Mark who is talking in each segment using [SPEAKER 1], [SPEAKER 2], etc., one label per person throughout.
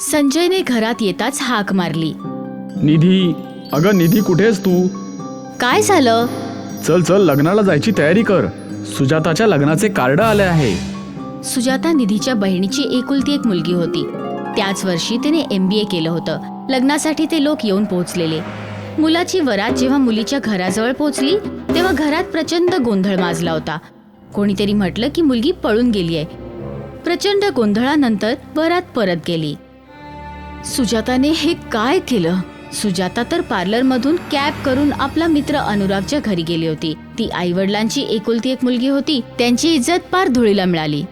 [SPEAKER 1] संजयने घरात येताच हाक मारली.
[SPEAKER 2] निधी अगं निधी कुठेस तू?
[SPEAKER 1] काय झालं?
[SPEAKER 2] चल चल लग्नाला जायची तयारी कर. सुजाताच्या लग्नाचे कार्ड आले आहे.
[SPEAKER 1] सुजाता निधीच्या बहिणीची एकुलती एक मुलगी होती. त्याच वर्षी तिने एम बी ए केलं होतं. लग्नासाठी ते लोक येऊन पोहोचलेले. मुलाची वरात जेव्हा मुलीच्या घराजवळ पोहोचली तेव्हा घरात प्रचंड गोंधळ माजला होता. कोणीतरी म्हटलं की मुलगी पळून गेली आहे प्रचंड गोंधळानंतर वरात परत गेली. सुजाताने हे काय केलं? सुजाता तर पार्लरमधून कॅब करून आपला मित्र अनुरागच्या घरी गेली होती. ती आईवडिलांची एकुलती एक मुलगी होती. त्यांची इज्जत पार धुळीला मिळाली.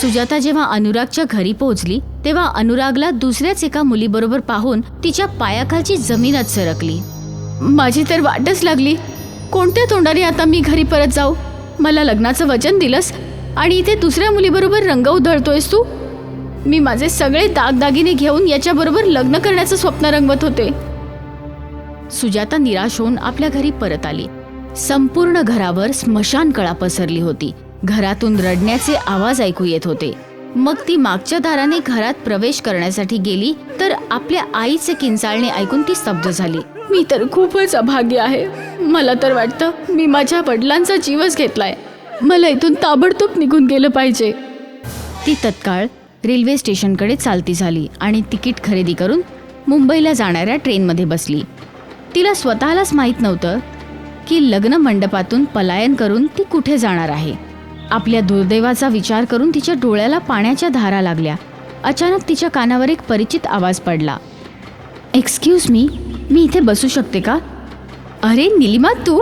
[SPEAKER 1] सुजाता जेव्हा अनुरागच्या घरी पोहोचली तेव्हा अनुरागला दुसऱ्याच एका मुलीबरोबर पाहून तिच्या पायाखालची जमीनच सरकली. माझी तर वाटच लागली. कोणत्या तोंडाने आता मी घरी परत जाऊ? मला लग्नाचं वचन दिलंस आणि इथे दुसऱ्या मुलीबरोबर रंग उधळतोयस तू? मी माझे सगळे दागदागिने घेऊन याच्याबरोबर लग्न करण्याचं स्वप्न रंगवत होते. सुजाता निराश होऊन आपल्या घरी परत आली. संपूर्ण घरावर स्मशान कळा पसरली होती. घरातून रडण्याचे आवाज ऐकू येत होते. मग ती मागच्या दाराने घरात प्रवेश करण्यासाठी गेली तर आपल्या आईचे किंचाळणे ऐकून ती स्तब्ध झाली. मी तर खूपच अभाग्य आहे. मला तर वाटतं मी माझ्या वडिलांचा जीवच घेतलाय. मला इथून ताबडतोब निघून गेलं पाहिजे. ती तत्काळ रेल्वे स्टेशनकडे चालती झाली आणि तिकीट खरेदी करून मुंबईला जाणाऱ्या ट्रेनमध्ये बसली. तिला स्वतःलाच माहीत नव्हतं की लग्न मंडपातून पलायन करून ती कुठे जाणार आहे. आपल्या दुर्दैवाचा विचार करून तिच्या डोळ्याला पाण्याच्या धारा लागल्या. अचानक तिच्या कानावर एक परिचित आवाज पडला. एक्सक्यूज मी मी इथे बसू शकते का? अरे निलिमा तू?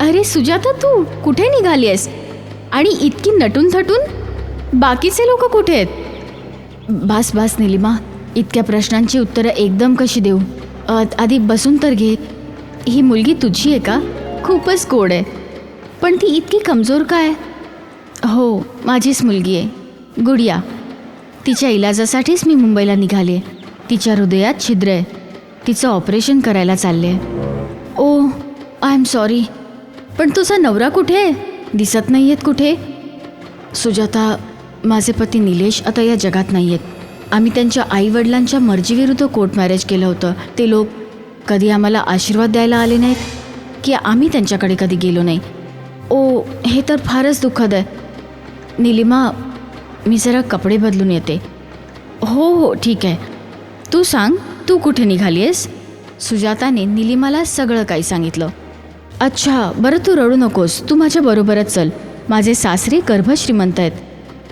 [SPEAKER 1] अरे सुजाता तू कुठे निघाली आहेस? आणि इतकी नटून थटून बाकीचे लोक कुठे आहेत? बास बास निलिमा. इतक्या प्रश्नांची उत्तरं एकदम कशी देऊ? आधी बसून तर घे. ही मुलगी तुझी आहे का? खूपच गोड आहे. पण ती इतकी कमजोर काय? हो माझीच मुलगी आहे. गुडिया. तिच्या इलाजासाठीच मी मुंबईला निघाले. तिच्या हृदयात छिद्र आहे. तिचं ऑपरेशन करायला चालले ओ आय एम सॉरी. पण तुझा नवरा कुठे आहे? दिसत नाही आहेत कुठे? सुजाता माझे पती निलेश आता या जगात नाही आहेत आम्ही त्यांच्या आईवडिलांच्या मर्जीविरुद्ध कोर्ट मॅरेज केलं होतं. ते लोक कधी आम्हाला आशीर्वाद द्यायला आले नाहीत की आम्ही त्यांच्याकडे कधी गेलो नाही. ओ हे तर फारच दुःखद आहे. निलिमा मी जरा कपडे बदलून येते. हो हो ठीक आहे. तू सांग तू कुठे निघाली आहेस सुजाताने निलिमाला सगळं काही सांगितलं. अच्छा बरं तू रडू नकोस. तू माझ्या बरोबरच चल. माझे सासरे गर्भश्रीमंत आहेत.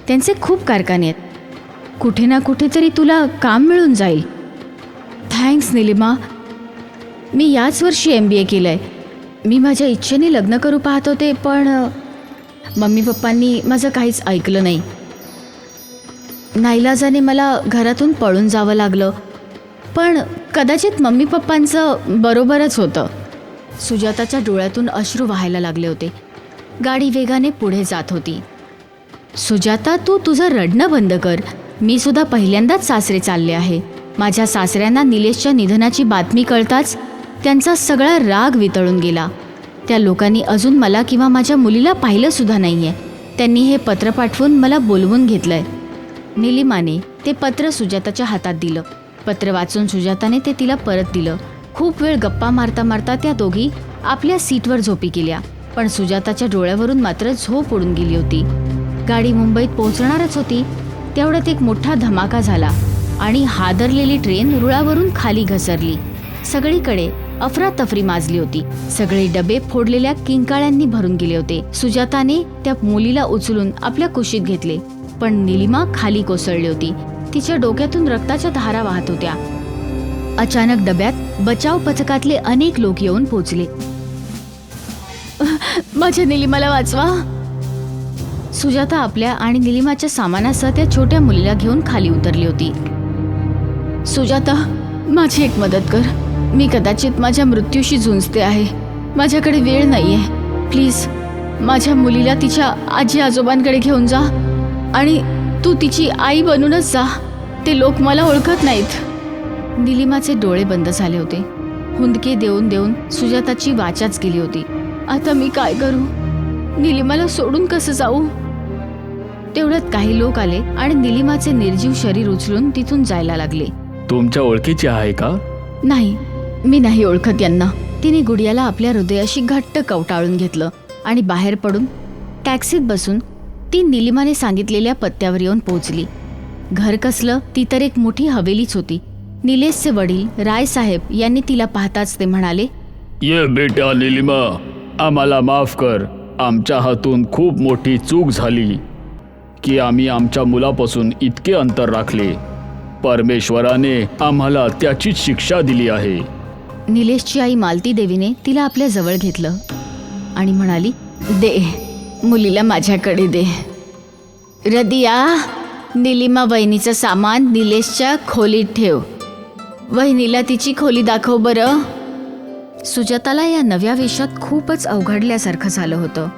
[SPEAKER 1] त्यांचे खूप कारखाने आहेत. कुठे ना कुठेतरी तुला काम मिळून जाईल. थँक्स निलिमा. मी याच वर्षी एम बी ए केलं आहे मी माझ्या इच्छेने लग्न करू पाहत होते पण मम्मी पप्पांनी माझं काहीच ऐकलं नाही. नाईलाजाने मला घरातून पळून जावं लागलं पण कदाचित मम्मी पप्पांचं बरोबरच होतं. सुजाताच्या डोळ्यातून अश्रू व्हायला लागले होते. गाडी वेगाने पुढे जात होती. सुजाता तू तुझं रडणं बंद कर. मी सुद्धा पहिल्यांदाच सासरे चालले आहे. माझ्या सासऱ्यांना निलेशच्या निधनाची बातमी कळताच त्यांचा सगळा राग वितळून गेला. त्या लोकांनी अजून मला किंवा माझ्या मुलीला पाहिलंसुद्धा नाही आहे त्यांनी हे पत्र पाठवून मला बोलवून घेतलंय. निलिमाने ते पत्र सुजाताच्या हातात दिलं. पत्र वाचून सुजाताने ते तिला परत दिलं. खूप वेळ गप्पा मारता मारता त्या दोघी आपल्या सीटवर झोपी गेल्या. पण सुजाताच्या डोळ्यावरून मात्र झोप उडून गेली होती. गाडी मुंबईत पोहोचणारच होती तेवढ्यात एक मोठा धमाका झाला आणि हादरलेली ट्रेन रुळावरून खाली घसरली. सगळीकडे अफरातफरी माजली होती. सगळे डबे फोडलेल्या किंकाळ्यांनी भरून गेले होते. सुजाताने त्या मुलीला उचलून आपल्या कुशीत घेतले पण निलिमा खाली कोसळली होती. तिच्या डोक्यातून रक्ताच्या धारा वाहत होत्या. अचानक डब्यात बचाव पथकातले अनेक लोक येऊन पोचले माझ्या निलिमाला वाचवा. सुजाता आपल्या आणि निलिमाच्या सामानासह त्या छोट्या मुलीला घेऊन खाली उतरली होती. सुजाता माझी एक मदत कर. मी कदाचित माझ्या मृत्यूशी झुंजते आहे. माझ्याकडे वेळ नाही आहे प्लीज माझ्या मुलीला तिच्या आजी आजोबांकडे घेऊन जा आणि तू तिची आई बनूनच जा. ते लोक मला ओळखत नाहीत. निलिमाचे डोळे बंद झाले होते. हुंदके देऊन देऊन सुजाताची वाचाच गेली होती. आता मी काय करू? निलिमाला सोडून कसं जाऊ? तेवढ्यात काही लोक आले आणि निलिमाचे निर्जीव शरीर उचलून तिथून जायला लागले.
[SPEAKER 2] तुमच्या ओळखीची आहे का?
[SPEAKER 1] नाही मी नाही ओळखत यांना. तिने गुडियाला आपल्या हृदयाशी घट्ट कवटाळून घेतलं आणि बाहेर पडून टॅक्सीत बसून ती निलिमाने सांगितलेल्या पत्त्यावर येऊन पोहोचली. घर कसलं ती तर एक मोठी हवेलीच होती. निलेशचे वडील रायसाहेब यांनी तिला पाहताच ते म्हणाले
[SPEAKER 2] ये बेटा निलिमा आम्हाला माफ कर. आमच्या हातून खूप मोठी चूक झाली. की आम्ही आमच्या मुलापासून इतके अंतर राखले. परमेश्वराने आम्हाला त्याचीच शिक्षा दिली आहे.
[SPEAKER 1] निलेशची आई मालती देवीने तिला आपल्या जवळ घेतलं आणि म्हणाली दे मुलीला माझ्याकडे दे. रदिया निलिमा वहिनीचं सामान निलेशच्या खोलीत ठेव. वहिनीला तिची खोली दाखव बरं. सुजाताला या नव्या वेशात खूपच अवघडल्यासारखं झालं होतं.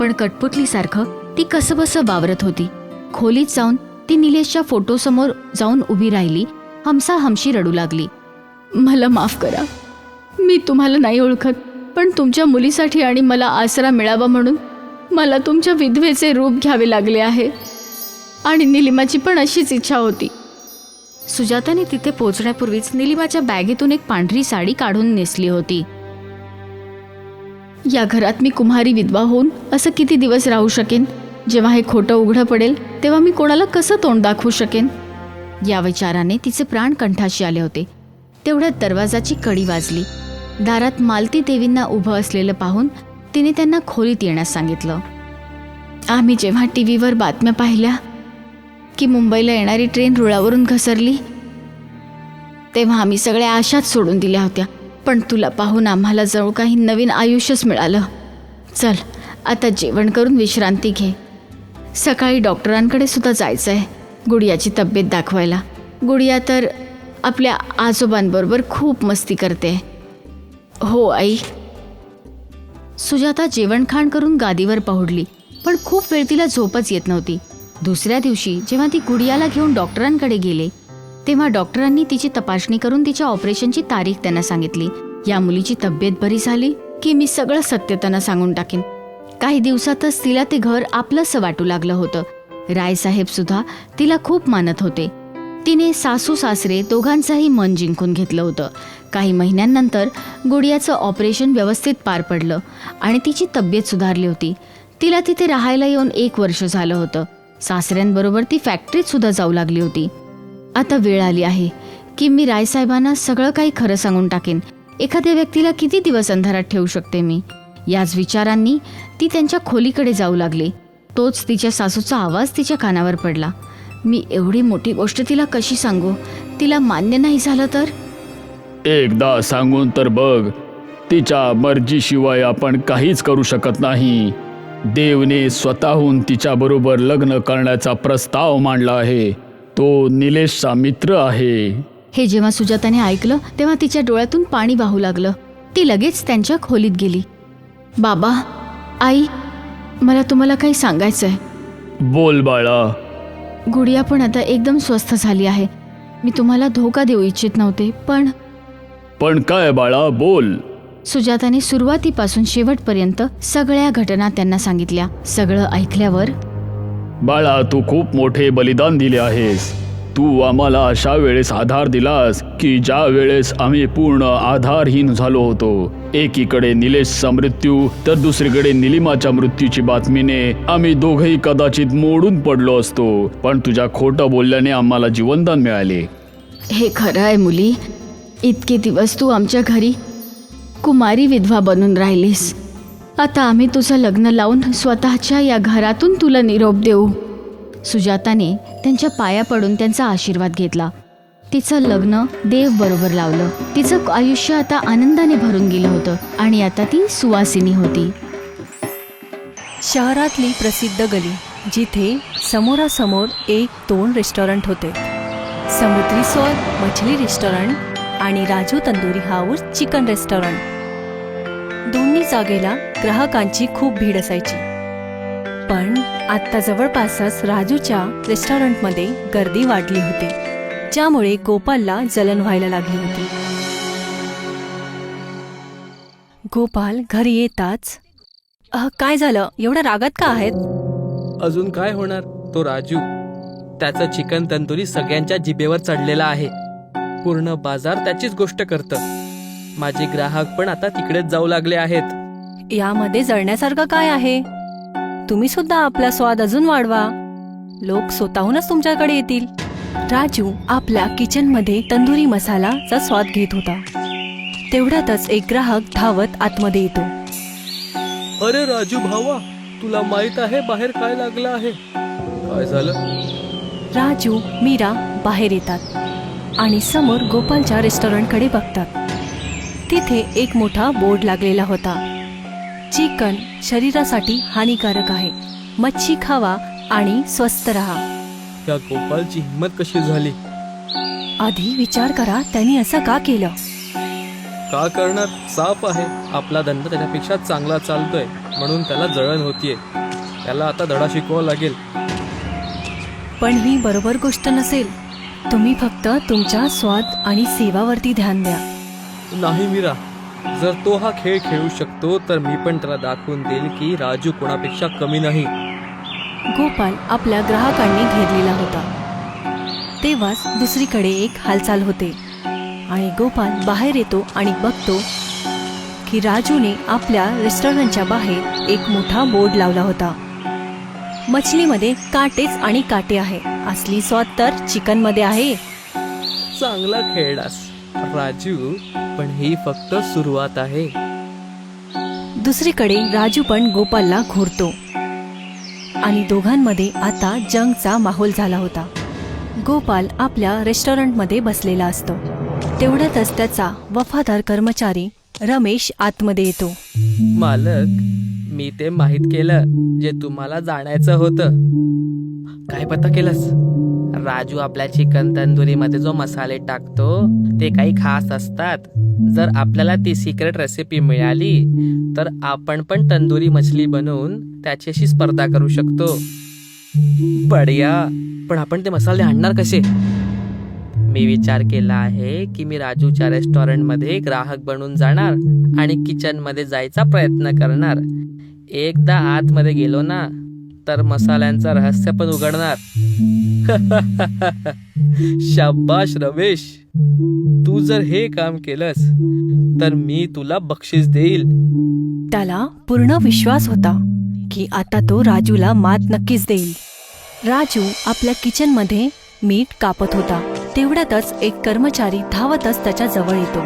[SPEAKER 1] पण कटपुतलीसारखं ती कसंबसं वावरत होती. खोलीत जाऊन ती निलेशच्या फोटोसमोर जाऊन उभी राहिली. हमसा हमशी रडू लागली. मला माफ करा. मी तुम्हाला नाही ओळखत पण तुमच्या मुलीसाठी आणि मला आसरा मिळावा म्हणून मला तुमच्या विधवेचे रूप घ्यावे लागले आहे. आणि निलिमाची पण अशीच इच्छा होती. सुजाताने तिथे पोचण्यापूर्वीच निलिमाच्या बॅगेतून एक पांढरी साडी काढून नेसली होती. या घरात मी कुम्हारी विधवा होऊन असं किती दिवस राहू शकेन? जेव्हा हे खोटं उघडं पडेल तेव्हा मी कोणाला कसं तोंड दाखवू शकेन? या विचाराने तिचे प्राण कंठाशी आले होते. तेवढ्यात दरवाजाची कडी वाजली. दारात मालती देवींना उभं असलेलं पाहून तिने त्यांना खोलीत येण्यास सांगितलं. आम्ही जेव्हा टी व्हीवर बातम्या पाहिल्या की मुंबईला येणारी ट्रेन रुळावरून घसरली तेव्हा आम्ही सगळ्या आशाच सोडून दिल्या होत्या. पण तुला पाहून आम्हाला जणू काही नवीन आयुष्यच मिळालं. चल आता जेवण करून विश्रांती घे. सकाळी डॉक्टरांकडे सुद्धा जायचं आहे गुडियाची तब्येत दाखवायला. गुडिया तर आपल्या आजोबांबरोबर खूप मस्ती करते. हो आई. सुजाता जेवणखाण करून गादीवर पहुडली पण खूप वेळ तिला झोपच येत नव्हती. दुसऱ्या दिवशी जेव्हा ती गुडियाला घेऊन डॉक्टरांकडे गेले तेव्हा डॉक्टरांनी तिची तपासणी करून तिच्या ऑपरेशनची तारीख त्यांना सांगितली. या मुलीची तब्येत बरी झाली की मी सगळं सत्य त्यांना सांगून टाकेन. काही दिवसातच तिला ते घर आपलंसं वाटू लागलं होतं. रायसाहेब सुद्धा तिला खूप मानत होते. तिने सासू सासरे दोघांचंही मन जिंकून घेतलं होतं. काही महिन्यांनंतर गुडियाचं ऑपरेशन व्यवस्थित पार पडलं आणि तिची तब्येत सुधारली होती. तिला तिथे राहायला येऊन एक वर्ष झालं होतं. सासऱ्यांबरोबर ती फॅक्टरीत सुद्धा जाऊ लागली होती. आता वेळ आली आहे की मी रायसाहेबांना सगळं काही खरं सांगून टाकेन. एखाद्या व्यक्तीला किती दिवस अंधारात ठेवू शकते मी? याच विचारांनी ती त्यांच्या खोलीकडे जाऊ लागली. तोच तिच्या सासूचा आवाज तिच्या कानावर पडला. मी एवढी मोठी गोष्ट तिला कशी सांगू? तिला मान्य नाही झालं तर?
[SPEAKER 2] एकदा सांगून तर बघ. तिच्या मर्जीशिवाय आपण काहीच करू शकत नाही. देवने स्वतःहून तिच्याबरोबर लग्न करण्याचा प्रस्ताव मांडला आहे. तो निलेशचा मित्र आहे.
[SPEAKER 1] हे जेव्हा सुजाताने ऐकलं तेव्हा तिच्या डोळ्यातून पाणी वाहू लागलं. ती लगेच त्यांच्या खोलीत गेली. बाबा आई मला तुम्हाला काही सांगायचं आहे
[SPEAKER 2] बोल बाळा.
[SPEAKER 1] गुडिया पण आता एकदम स्वस्थ झाली आहे. मी तुम्हाला धोका देऊ इच्छित नव्हते पण
[SPEAKER 2] पण काय बाळा बोल.
[SPEAKER 1] सुजाताने सुरुवातीपासून शेवटपर्यंत सगळ्या घटना त्यांना सांगितल्या. सगळं ऐकल्यावर
[SPEAKER 2] बाळा तू खूप मोठे बलिदान दिले आहेस. तू आम्हाला अशा वेळेस आधार दिलास की ज्या वेळेस आम्ही पूर्ण आधारहीन झालो होतो. एकीकडे निलेशचा मृत्यू तर दुसरीकडे निलिमाच्या मृत्यूची बातमीने आम्ही दोघही कदाचित मोडून पडलो असतो. पण तुझ्या खोटं बोलल्याने आम्हाला जीवनदान मिळाले.
[SPEAKER 1] हे खरं आहे मुली. इतके दिवस तू आमच्या घरी कुमारी विधवा बनून राहिलीस. आता आम्ही तुझं लग्न लावून स्वतःच्या या घरातून तुला निरोप देऊ. सुजाताने त्यांच्या पाया पडून त्यांचा आशीर्वाद घेतला. तिचं लग्न देव बरोबर लावलं. तिचं आयुष्य आता आनंदाने भरून गेलं होतं आणि आता ती सुवासिनी होती.
[SPEAKER 3] शहरातली प्रसिद्ध गली जिथे समोरासमोर एक दोन रेस्टॉरंट होते. समुद्री सोय मछली रेस्टॉरंट आणि Raju tandoori house chicken restaurant. दोन्ही जागेला ग्राहकांची खूप भीड असायची. पण आत्ता जवळपासच राजूच्या रेस्टॉरंटमध्ये गर्दी वाढली होती ज्यामुळे गोपालला जलन व्हायला लागली होती. गोपाल घरी येताच "अह, काय झालं? एवढ्या रागात का आहेत?
[SPEAKER 4] अजून काय होणार? तो राजू. त्याचं चिकन तंदुरी सगळ्यांच्या जिभेवर चढलेला आहे. पूर्ण बाजार त्याचीच गोष्ट करतं. माझे ग्राहक पण आता तिकडेच जाऊ लागले आहेत.
[SPEAKER 3] यामध्ये जळण्यासारखं काय आहे? तुम्ही सुद्धा आपला स्वाद अजून वाढवा. लोक स्वतःहूनच तुमच्याकडे येतील. राजू आपल्या किचनमध्ये तंदुरी मसालाचा स्वाद घेत होता. तेवढ्यातच एक ग्राहक धावत आतमध्ये येतो.
[SPEAKER 4] अरे राजू भावा तुला माहीत आहे बाहेर काय लागलं आहे? काय झालं?
[SPEAKER 3] राजू मीरा बाहेर येतात आणि समोर गोपालच्या रेस्टॉरंटकडे बघतात. तिथे एक मोठा बोर्ड लागलेला होता. चिकन शरीरासाठी हानिकारक आहे. मच्छी खावा आणि स्वस्थ राहा.
[SPEAKER 4] या गोपालची हिंमत कशी झाली?
[SPEAKER 3] आधी विचार करा त्यांनी असं का केलं?
[SPEAKER 4] का करणार? साफ आहे. आपला धंदा त्याच्यापेक्षा चांगला चालतोय म्हणून त्याला जळण होतीये. त्याला आता धडा शिकवावा लागेल.
[SPEAKER 3] पण ही बरोबर गोष्ट नसेल. तुम्ही फक्त तुमच्या स्वाद आणि सेवावरती ध्यान द्या.
[SPEAKER 4] नाही मीरा. जर तो हा खेळ खेळू शकतो तर मी पण त्याला दाखवून देईल की राजू कोणापेक्षा कमी नाही.
[SPEAKER 3] गोपाल आपल्या ग्राहकांनी घेरलेला होता. तेव्हाच दुसरीकडे एक हालचाल होते. आणि गोपाल बाहेर येतो आणि बघतो की राजूने आपल्या रेस्टॉरंटच्या बाहेर एक मोठा बोर्ड लावला होता. मछलीमध्ये काटेच आणि काटे आहे. असली स्वाद तर चिकनमध्ये आहे.
[SPEAKER 4] चांगला खेळलास राजू पण ही फक्त सुरुवात आहे.
[SPEAKER 3] दुसरीकडे राजू पण गोपालला घोरतो. आणि दोघांमध्ये आता जंगचा माहोल झाला होता. गोपाल आपल्या रेस्टॉरंटमध्ये बसलेला असतो. तेवढ्यातच त्याचा वफादार कर्मचारी रमेश आतमध्ये येतो.
[SPEAKER 4] मालक मी ते माहीत केलं जे तुम्हाला जाणायचं होतं. काय पत्ता केलंस? राजू आपल्या चिकन तंदुरीमध्ये जो मसाले टाकतो ते काही खास असतात. जर आपल्याला ती सिक्रेट रेसिपी मिळाली तर आपण पण तंदुरी मछली बनवून त्याच्याशी स्पर्धा करू शकतो. बढिया. पण आपण ते मसाले आणणार कसे? मी विचार केला आहे की मी राजूच्या रेस्टॉरंटमध्ये ग्राहक बनून जाणार आणि किचनमध्ये जायचा प्रयत्न करणार. एकदा आतमध्ये गेलो ना तर मसाल्यांचं रहस्य पण उघडणार. शाबाश रमेश. तू जर हे काम केलंस तर मी तुला बक्षीस देईल.
[SPEAKER 3] त्याला पूर्ण विश्वास होता की आता तो राजूला मात नक्कीच देईल. राजू आपल्या किचनमध्ये मीठ कापत होता. तेवढ्यातच एक कर्मचारी धावतच त्याच्याजवळ येतो.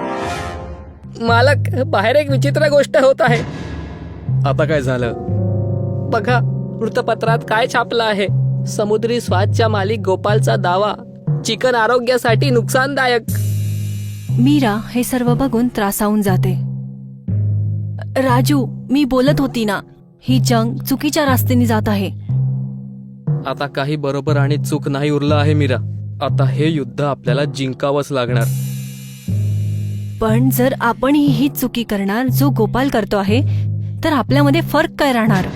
[SPEAKER 4] मालक बाहेर एक विचित्र गोष्ट होत आहे. आता काय झालं? बघा वृत्तपत्रात काय छापलं आहे? समुद्री स्वादच्या मालिक गोपालचा दावा चिकन आरोग्यासाठी नुकसानदायक.
[SPEAKER 3] मीरा हे सर्व बघून त्रासावून जाते. राजू मी बोलत होती ना ही जंग चुकीच्या रस्त्याने जात आहे.
[SPEAKER 4] आता काही बरोबर आणि चूक नाही उरलं आहे मीरा. आता हे युद्ध आपल्याला जिंकावंच लागणार.
[SPEAKER 3] पण जर आपणही ही चुकी करणार जो गोपाल करतो आहे तर आपल्यामध्ये फरक काय राहणार?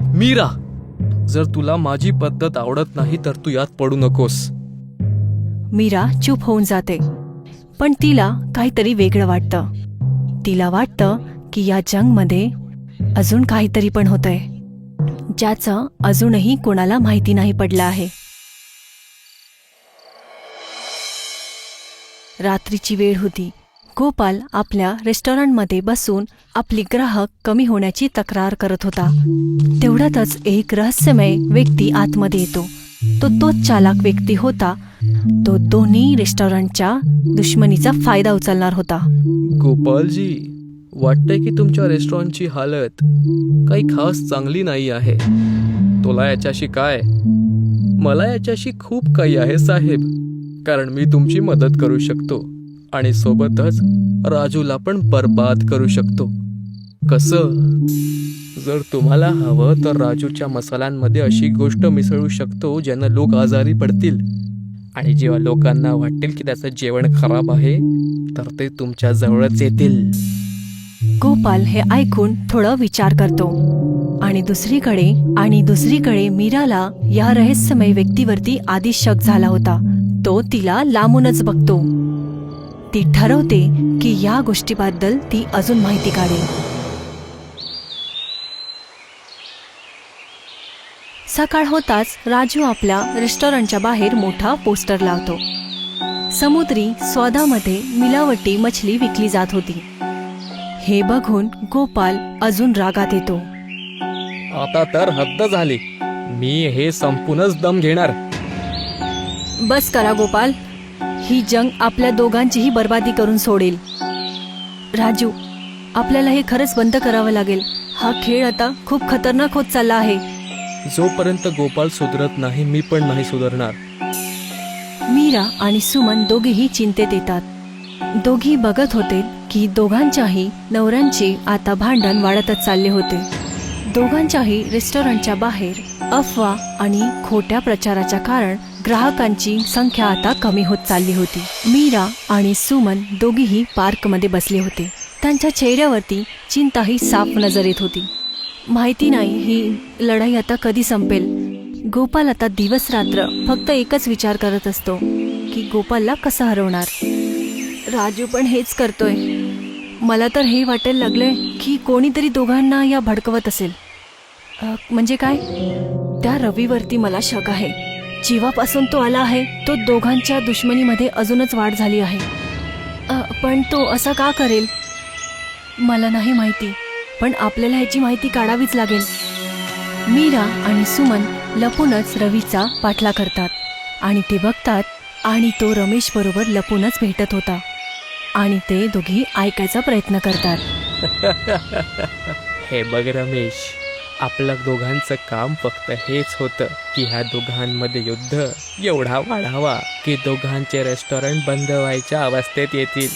[SPEAKER 4] मीरा जर तुला माझी पद्धत आवडत नाही तर तू यात पडू नकोस.
[SPEAKER 3] मीरा चूप होऊन जाते. पण तिला काहीतरी वेगळं वाटतं. तिला वाटतं की या जंगमध्ये अजून काहीतरी पण होतंय. ज्याचं अजूनही कोणाला माहिती नाही पडलं आहे. रात्रीची वेळ होती. गोपाल आपल्या रेस्टॉरंटमध्ये बसून आपली ग्राहक कमी होण्याची तक्रार करत होता. तेवढ्यातच एक रहस्यमय व्यक्ती आतमध्ये येतो. तो तोच चालाक व्यक्ती होता. तो दोन्ही रेस्टॉरंटच्या दुश्मनीचा फायदा उचलणार होता.
[SPEAKER 4] गोपालजी वाटतंय की तुमच्या रेस्टॉरंटची हालत काही खास चांगली नाही आहे. तुला याच्याशी काय? मला याच्याशी खूप काही आहे साहेब. कारण मी तुमची मदत करू शकतो. आणि सोबतच राजूला पण बर्बाद करू शकतो. कसं? जर तुम्हाला हवं तर राजूच्या मसाल्यांमध्ये अशी गोष्ट मिसळू शकतो ज्यानं लोक आजारी पडतील. आणि जेव्हा लोकांना वाटेल की त्याचं जेवण खराब आहे तर ते तुमच्या जवळच येतील.
[SPEAKER 3] गोपाल हे ऐकून थोडं विचार करतो. आणि दुसरीकडे आणि दुसरीकडे मीराला या रहस्यमय व्यक्तीवरती आधी शक झाला होता. तो तिला लांबूनच बघतो. ती ठरवते की या गोष्टीबद्दल ती अजून माहिती काढेल. सकाळ होताच राजू आपल्या रेस्टॉरंटच्या बाहेर मोठा पोस्टर लावतो. समुद्री स्वादामध्ये मिलावटी मछली विकली जात होती. हे बघून गोपाल अजून रागात येतो.
[SPEAKER 4] आता तर हद्द झाली. मी हे संपूनच दम घेणार.
[SPEAKER 3] बस करा गोपाल. ही जंग आपल्या दोघांचीही बर्बादी करून सोडेल. राजू आपल्याला हे खरंच बंद करावं लागेल. हा खेळ आता खूप खतरनाक होत चालला आहे.
[SPEAKER 4] जोपर्यंत गोपाल सुधरत नाही मी पण नाही सुधारणार.
[SPEAKER 3] मीरा आणि सुमन दोघेही चिंतेत येतात. दोघी बघत होते की दोघांच्याही नवऱ्यांचे आता भांडण वाढतच चालले होते. दोघांच्याही रेस्टॉरंटच्या बाहेर अफवा आणि खोट्या प्रचाराच्या कारण ग्राहकांची संख्या आता कमी होत चालली होती. मीरा आणि सुमन दोघीही पार्कमध्ये बसले होते. त्यांच्या चेहऱ्यावरती चिंताही साफ नजर येत होती. माहिती नाही ही लढाई आता कधी संपेल. गोपाल आता दिवस रात्र फक्त एकच विचार करत असतो की गोपालला कसं हरवणार? राजू पण हेच करतोय. मला तर हे वाटायला लागलंय की कोणीतरी दोघांना या भडकवत असेल. म्हणजे काय? त्या रवीवरती मला शक आहे. जेव्हापासून तो आला आहे तो दोघांच्या दुश्मनीमध्ये अजूनच वाढ झाली आहे. पण तो असं का करेल? मला नाही माहिती पण आपल्याला ह्याची माहिती काढावीच लागेल. मीरा आणि सुमन लपूनच रवीचा पाठला करतात आणि ते बघतात आणि तो रमेश बरोबर लपूनच भेटत होता. आणि ते दोघी ऐकायचा प्रयत्न करतात.
[SPEAKER 4] हे बघ रमेश आपलं दोघांचं काम फक्त हेच होतं की ह्या दोघांमध्ये युद्ध एवढा वाढावा की दोघांचे रेस्टॉरंट बंद व्हायच्या अवस्थेत येतील.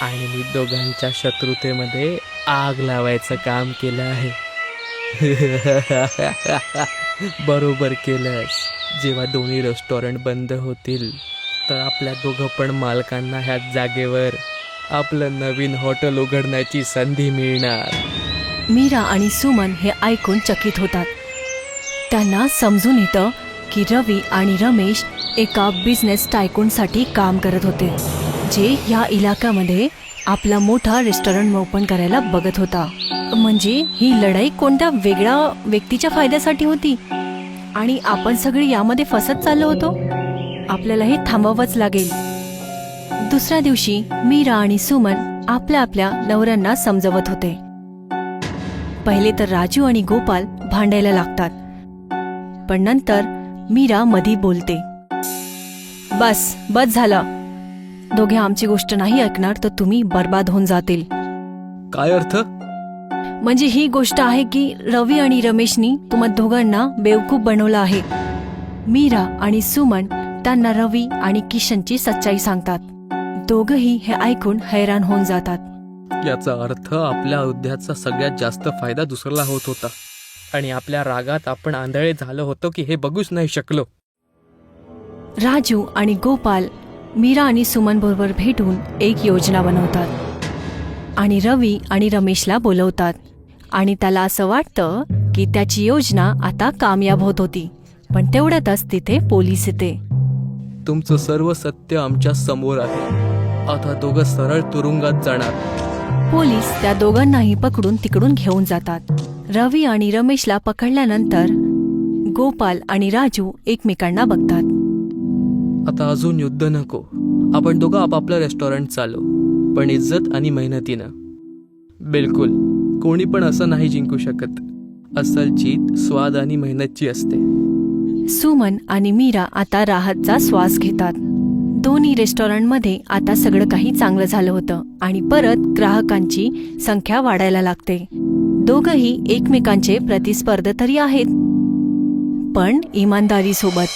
[SPEAKER 4] आणि मी दोघांच्या शत्रुतेमध्ये आग लावायचं काम केलं आहे. बरोबर केलंस. जेव्हा दोन्ही रेस्टॉरंट बंद होतील तर आपल्या दोघं पण मालकांना ह्या जागेवर आपलं नवीन हॉटेल उघडण्याची संधी मिळणार.
[SPEAKER 3] मीरा आणि सुमन हे ऐकून चकित होतात. त्यांना समजून येतं की रवी आणि रमेश एका बिझनेस टायकूनसाठी काम करत होते जे या इलाक्यामध्ये आपला मोठा रेस्टॉरंट ओपन करायला बघत होता. म्हणजे ही लढाई कोणत्या वेगळ्या व्यक्तीच्या फायद्यासाठी होती? आणि आपण सगळे यामध्ये फसत चाललो होतो? आपल्याला हे थांबवावंच लागेल. दुसऱ्या दिवशी मीरा आणि सुमन आपल्या आपल्या नवऱ्यांना समजवत होते. पहिले तर राजू आणि गोपाल भांडायला लागतात. पण नंतर मीरा मधी बोलते बस बस झालं. दोघे आमची गोष्ट नाही ऐकणार तर तुम्ही बर्बाद होऊन जातील.
[SPEAKER 4] काय अर्थ?
[SPEAKER 3] म्हणजे ही गोष्ट आहे की रवी आणि रमेशनी तुम्हा दोघांना बेवकूफ बनवलं आहे. मीरा आणि सुमन त्यांना रवी आणि किशनची सच्चाई सांगतात. दोघही हे ऐकून हैराण होऊन जातात.
[SPEAKER 4] याचा अर्थ आपल्या उद्याचा सगळ्यात जास्त फायदा दुसऱ्याला होत होता. आणि आपल्या रागात आपण आंधळे झालो होतो की हे बघूच नाही शकलो.
[SPEAKER 3] राजू आणि गोपाल मीरा आणि सुमन बरोबर भेटून एक योजना बनवतात. आणि रवी आणि रमेशला बोलवतात. आणि त्याला असं वाटतं की त्याची योजना आता कामयाब होत होती. पण तेवढ्यातच तिथे पोलीस येते.
[SPEAKER 4] तुमचं सर्व सत्य आमच्यासमोर आहे. आता दोघं सरळ तुरुंगात जाणार.
[SPEAKER 3] पोलीस त्या दोघांनाही पकडून तिकडून घेऊन जातात. रवी आणि रमेशला पकडल्यानंतर गोपाल आणि राजू एकमेकांना बघतात.
[SPEAKER 4] आता अजून युद्ध नको. आपण दोघं आपापलं रेस्टॉरंट चालू. पण इज्जत आणि मेहनतीनं. बिलकुल. कोणी पण असं नाही जिंकू शकत. असल जीत स्वाद आणि मेहनतची असते.
[SPEAKER 3] सुमन आणि मीरा आता राहतचा श्वास घेतात. दोन्ही रेस्टॉरंटमध्ये आता सगळं काही चांगलं झालं होतं आणि परत ग्राहकांची संख्या वाढायला लागते. दोघही एकमेकांचे प्रतिस्पर्ध तरी आहेत. पण इमानदारी सोबत